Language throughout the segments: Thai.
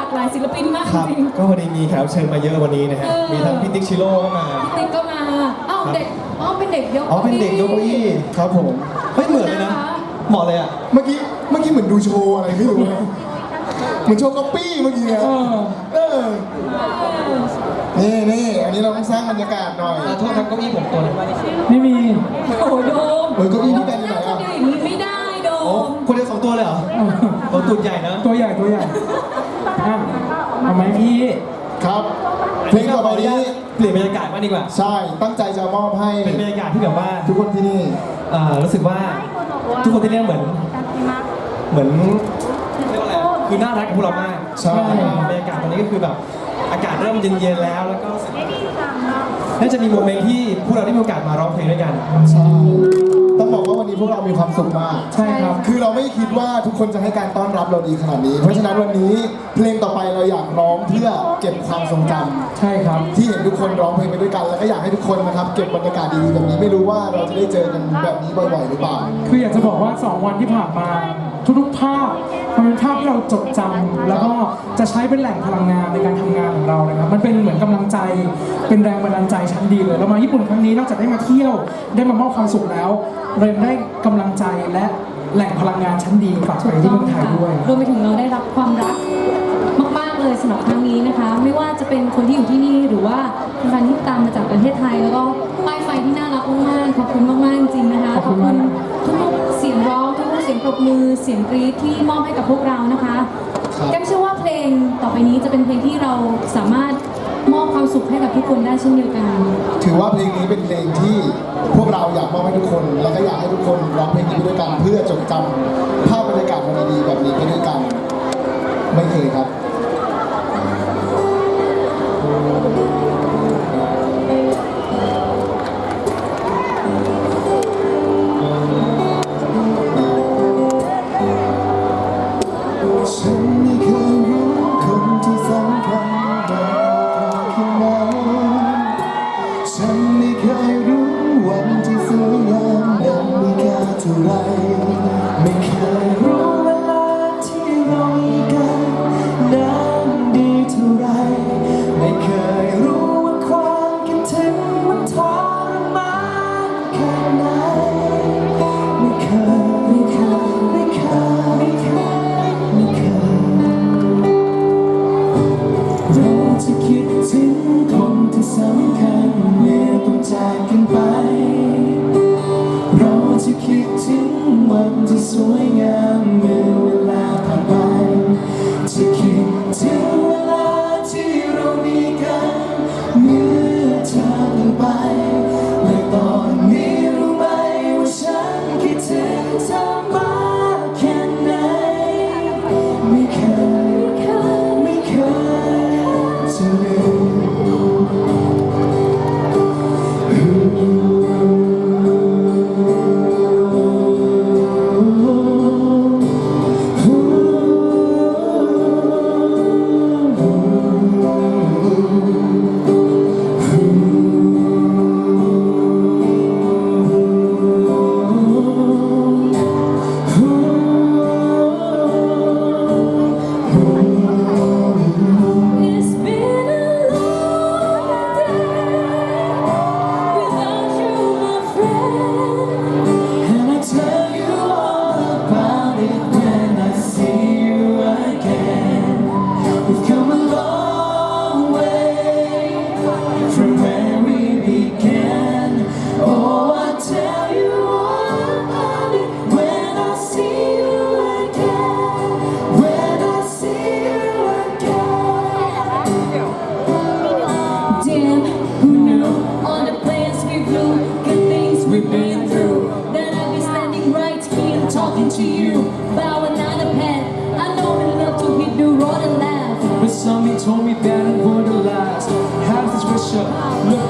ากหลายศิลปินมากครับ จริง ก็พอดีมีแขกรับเชิญมาเยอะวันนี้นะฮะ เออ มีทั้งพี่ติ๊กชิโร่ก็มา พี่ติ๊กก็มาอ้าวครับ เด็กอ๋อเป็นเด็กยกอ๋อเป็นเด็กยกเก้าอี้ครับผม เฮ้ยเหมือนเลยนะ เหมาะเลยอะ เมื่อกี้เมื่อกี้เหมือนดูโชว์อะไรไม่รู้นะเหมือนโชว์ก๊อปปี้เมื่อกี้อะเออนี่นี่อันนี้เราต้องสร้างบรรยากาศหน่อย ขอโทษครับเก้าอี้ผมตัวนี้ไม่มีโอ้โหโดมเออเก้าอี้ที่เป็นอยู่ไหนนั่งคนอะเดียวอย่างนี้ไม่ได้โดโอ้มคนเดียวสองตัวเลยเหรอโอ้ตัวใหญ่นะ ตัวใหญ่ตัวใหญ่อะเอาไหมพี่ ครับเพลงต่อไปนี้ เปลี่ยนบรรยากาศมากดีกว่า ใช่ ตั้งใจจะมอบให้เป็นบรรยากาศที่แบบว่าทุกคนที่นี่เอ่อรู้สึกว่าทุกคนที่นี่เหมือน เหมือนเรียกว่าอะไรอะคือน่ารักกับพวกเรามากใช่บรรยากาศตอนนี้ก็คือแบบอากาศเริ่มเย็นๆแล้วแล้วก็รู้สึกน่าจะมีโมเมนต์ที่พวกเราได้มีโอกาสมาร้องเพลงด้วยกันใช่ สุขมาก ใช่ครับ คือเราไม่คิดว่าทุกคนจะให้การต้อนรับเราดีขนาดนี้ เพราะฉะนั้นวันนี้เพลงต่อไปเราอยากร้องเพื่อเก็บความทรงจำใช่ครับ ที่เห็นทุกคนร้องเพลงไปด้วยกัน แล้วก็อยากให้ทุกคนนะครับเก็บบรรยากาศดีๆแบบนี้ไม่รู้ว่าเราจะได้เจอกันแบบนี้บ่อยๆหรือเปล่า คืออยากจะบอกว่า 2 วันที่ผ่านมา ทุกๆภาพมันเป็นภาพที่เราจดจำแล้วก็จะใช้เป็นแหล่งพลังงานในการทำงานของเรานะครับมันเป็นเหมือนกำลังใจเป็นแรงบันดาลใจชั้นดีเลยเรามาญี่ปุ่นครั้งนี้นอกจากได้มาเที่ยวได้มามอบความสุขแล้วเรายังได้กำลังใจและแหล่งพลังงานชั้นดีกลับไปที่เมืองไทยด้วย รวมไปถึงเราได้รับความรัก เลยสำหรับครั้งนี้นะคะ ไม่ว่าจะเป็นคนที่อยู่ที่นี่หรือว่าแฟนที่ตามมาจากประเทศไทย แล้วก็ป้ายไฟที่น่ารักมากๆขอบคุณมากๆจริงๆนะคะขอบคุณมากทุกๆเสียงร้องทุกๆเสียงปรบมือเสียงกรี๊ดที่มอบให้กับพวกเรานะคะครับแก้มเชื่อว่าเพลงต่อไปนี้จะเป็นเพลงที่เราสามารถมอบความสุขให้กับทุกคนได้เช่นเดียวกัน ถือว่าเพลงนี้เป็นเพลงที่พวกเราอยากมอบให้ทุกคน แล้วก็อยากให้ทุกคนร้องเพลงนี้ไปด้วยกันเพื่อจดจำภาพบรรยากาศ วันที่สวยงามเมื่อเวลาผ่านไปจะคิดที่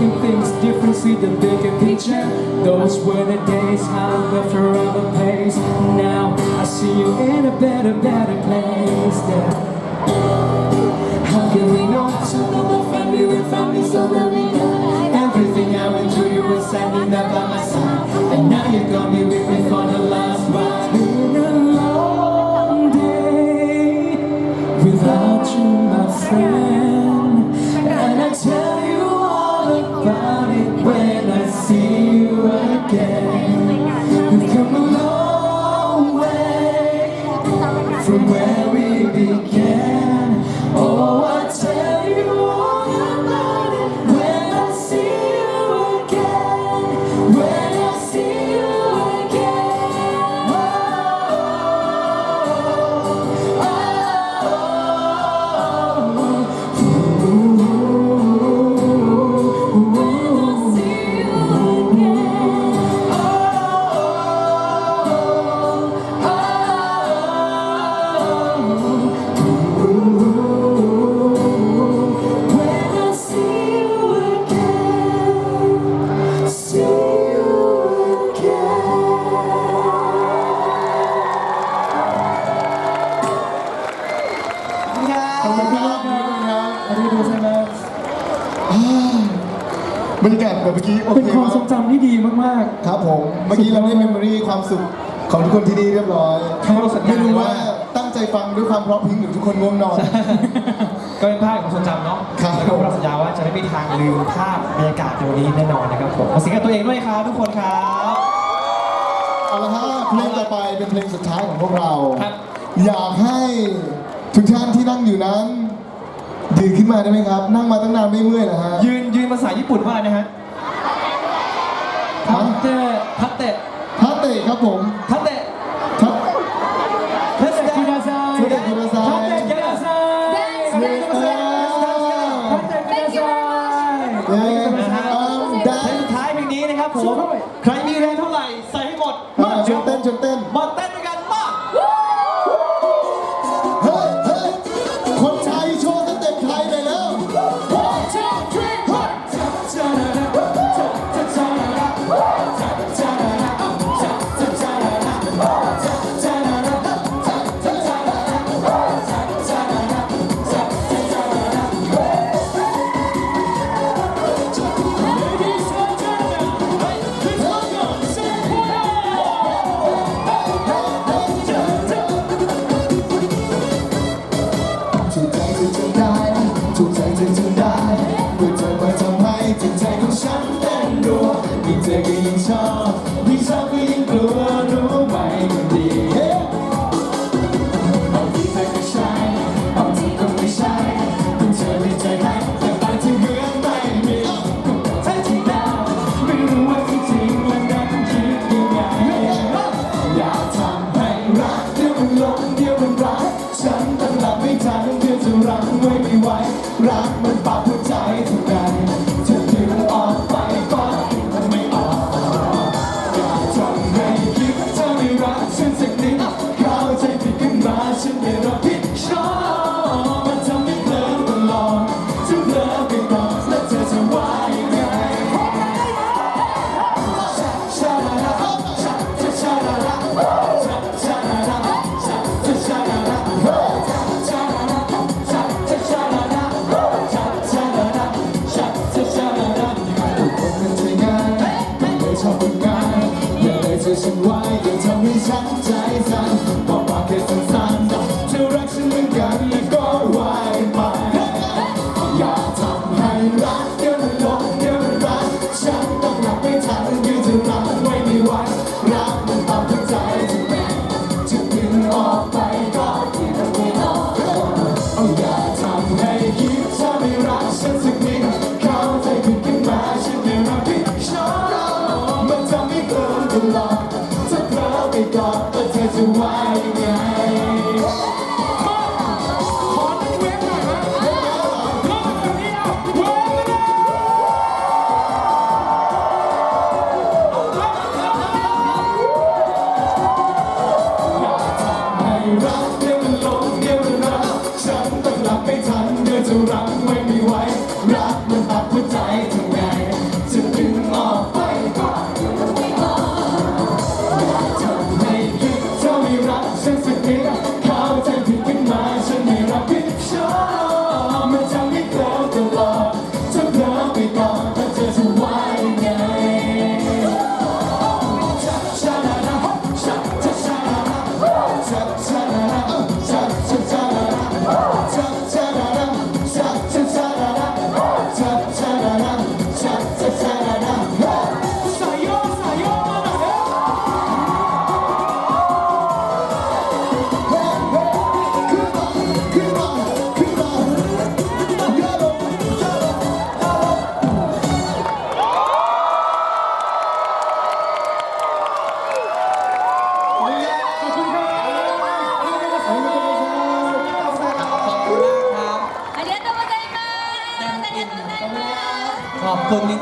Looking things differently the bigger picture. Those were the days I left forever other Now I see you in a better, better place yeah. How can we not to love family when family's so lonely Everything I went through you were standing there by my side. And now you're gonna be with me for the last ride Been a long day. Without you my friend. away. มมโมรีความสุขของทุกคนที่นี่เรียบร้อยไม่รู้ว่าตั้งใจฟังด้วยความพราะพิงหรือทุกคนง่วงนอน ก็เป็นภาพของความทจำเนาะครับ แล้วก็เราสัญญาว่าจะไม่มีทางลืมภาพบรรยากาศในวนี้แน่นอนนะครับผมขอเสีงกับตัวเองด้วยครับทุกคนครับ เอาละฮะเพลงต่อไปเป็นเพลงสุดท้ายของพวกเราอยากให้ทุกท่านที่นั่งอยู่นั้นยืนขึ้นมาได้ไหมครับ นั่งมาตั้งนานไม่เมื่อยนะฮะยืนยืนภาษาญี่ปุ่นว่านะฮะ พัตเตะพัตเตะ ทัาเตะครับผมทัาเตะ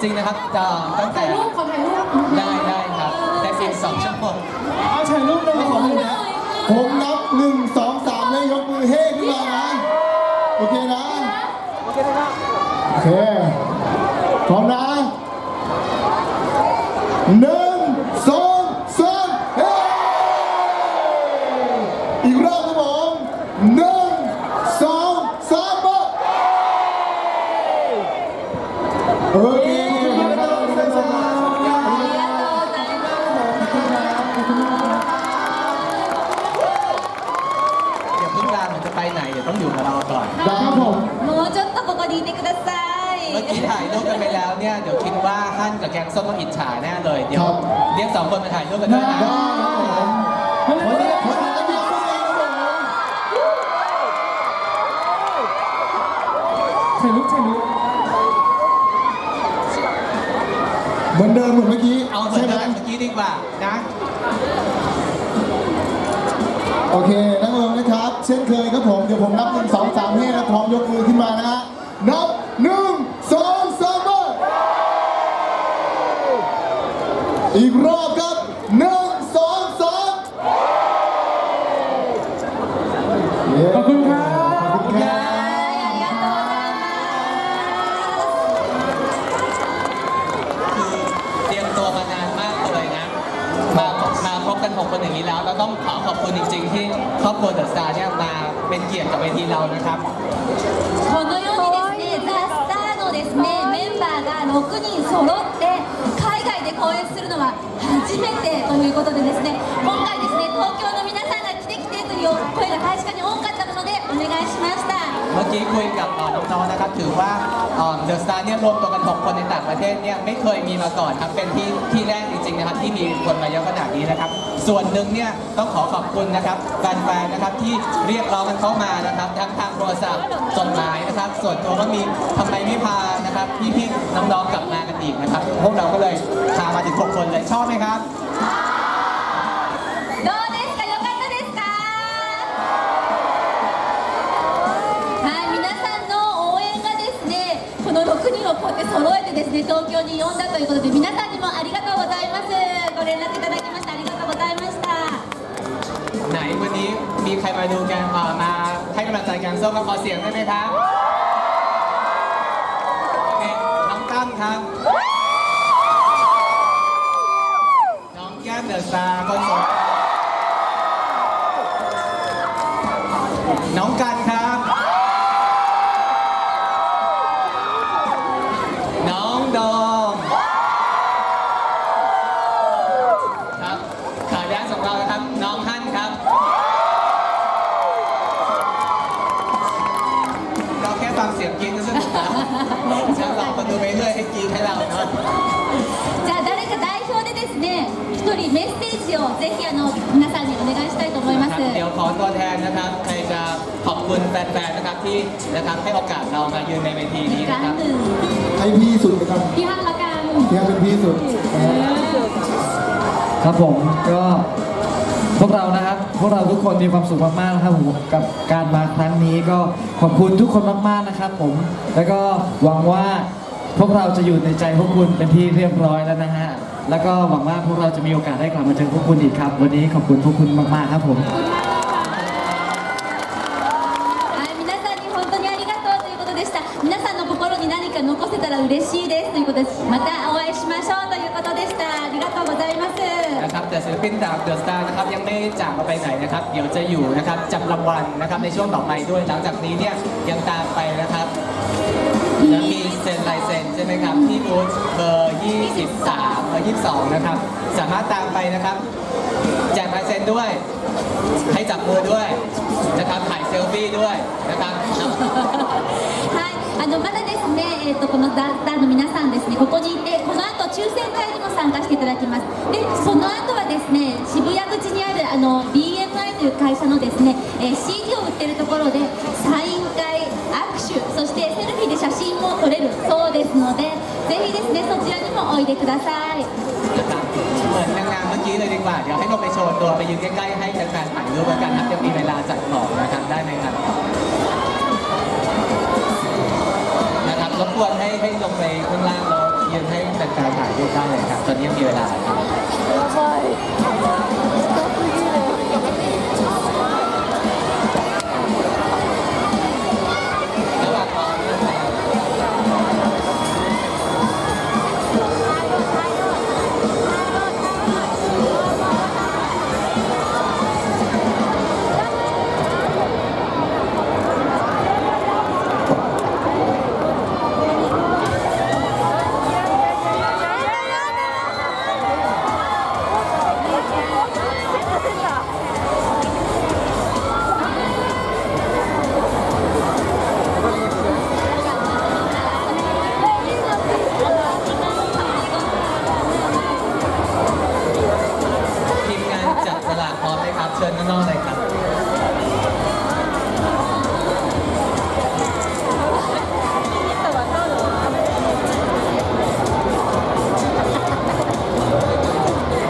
ริง ๆ นะครับจะตั้งแต่ถ่ายรูปขอถ่ายรูปได้ได้ครับ แต่เพียงสองชั่วโมงเอาถ่ายรูปหนึ่งของเลยนะผมนับหนึ่งสองสามแล้วยกมือเฮ้ขึ้นมานะโอเคนะโอเคพร้อมนะหนึ่ง คนมาถ่ายรูปกันด้วยนะได้ครับผมขอเรียกขอเรียกนักเรียนผู้หญิงครับผมถ่ายรูปถ่ายรูปเหมือนเดิมเหมือนเมื่อกี้เอาเหมือใช่นไหมแบบเมื่อกี้ดีกว่านะโอเคนั่งลงนะครับ เช่นเคยครับผมเดี๋ยวผมนับหนึ่งสองสามให้แล้วพร้อมยกมือขึ้นมานะฮะนับหนึ่งสองสามมาอีกรอบครับ รอบครัวเดอะสตาร์เนี่ยมาเป็นเกียรติกับเวทีเรานะครับ このようにですね、ザ・スターのですね、メンバーが6人揃って海外で公演するのは初めてということでですね、今回ですね、東京の皆さんが来て来てという声が確かに多かっ กี้คุยกับน้องๆนะครับถือว่าเดอะสตาร์เนี่ยรวมตัวกัน 6 คนในต่างประเทศเนี่ยไม่เคยมีมาก่อนครับเป็นที่ที่แรกจริงๆนะครับที่มีคนมาเยอะขนาดนี้นะครับ ส่วนหนึ่งเนี่ยต้องขอขอบคุณนะครับแฟนๆนะครับที่เรียกร้องกันเข้ามานะครับทั้งทางโทรศัพท์จดหมายนะครับ ส่วนตัวก็มีทำไมไม่พานะครับพี่ๆน้องๆกลับมากันอีกนะครับ พวกเราก็เลยพามาถึง6คนเลยชอบไหมครับ をこうやって揃えてですね東京に呼んだということで皆さんにもありがとうございますご連絡いただきましてありがとうございました ไหนวันนี้มีใครมาดูแกงเอ่อมาให้กำลังใจแกงส้มมาขอเสียงได้ไหมครับนี่น้องตั้มครับ น้องแก้มเดอะสตาร์คนสวยน้องกัน า 一人メッセージをぜひあの皆さんにお願いしたいと思いま ค す รับเดี๋ยวขอตัวแทนนะครับ ใครจะขอบคุณแฟนๆ นะครับที่นะครับให้โอกาสเรามายืนในเวทีนี้ อีก นะ ค ค รั้ รั ง บ หนึ่ง ให้พี่สุดเลยครับ พี่ฮันละกัน พี่ให้เป็นพี่สุดนะฮะ ครับผมก็พวกเรานะครับ พวกเราทุกคนมีความสุขมากๆนะครับผมกับการมาครั้งนี้ก็ขอบคุณทุกคนมากๆนะครับ ผมแล้วก็หวังว่าพวกเราจะอยู่ในใจพวกคุณเป็นที่เรียบร้อยแล้วนะฮะ แล้วก็หวังว่าพวกเราจะมีโอกาสได้กลับมาเจอพวกคุณอีกครับ วันนี้ขอบคุณพวกคุณมากๆครับผม はい、皆さんに本当にありがとうということでした。皆さんの心に何か残せたら嬉しいですということです。またお会いしましょうということでした。ありがとうございます。 นะครับแต่ศิลปินจากเดอะสตาร์นะครับยังไม่จากมาไปไหนนะครับ เดี๋ยวจะอยู่นะครับจับรางวัลนะครับในช่วงต่อไปด้วยหลังจากนี้เนี่ยยังตามไปนะครับ แล้วมีเซ็นลายเซ็นใช่ไหมครับที่บูธเบอร์ 23เบอร์22 นะครับ สามารถตามไปนะครับ แจกลายเซ็นด้วย ให้จับมือด้วยนะครับถ่ายเซลฟี่ด้วยนะครับ はい、あのまだですね、えっ、とこのダンスターの皆さんですね、ここにいて、この後抽選会にも参加していただきます。で、その後はですね、渋谷口にあるあの BMI という会社のですね、えー CD を売ってるところでサイン会、握 手、そしてセルフィーで写真も撮れるそうですので、ぜひですねそちらにもおいでください。 นะครับเหมือนนางงามเมื่อกี้เลยดีกว่า เดี๋ยวให้ลงไปโชว์ตัวไปยืนใกล้ๆให้แฟนๆถ่ายรูปแล้วกันครับยังมีเวลาจัดของนะครับได้ไหมครับนะครับรบกวนให้ให้ลงไปข้างล่างแล้ว ยืนให้แฟนๆถ่ายรูปได้เลยครับ ตอนนี้ยังมีเวลาครับ ระ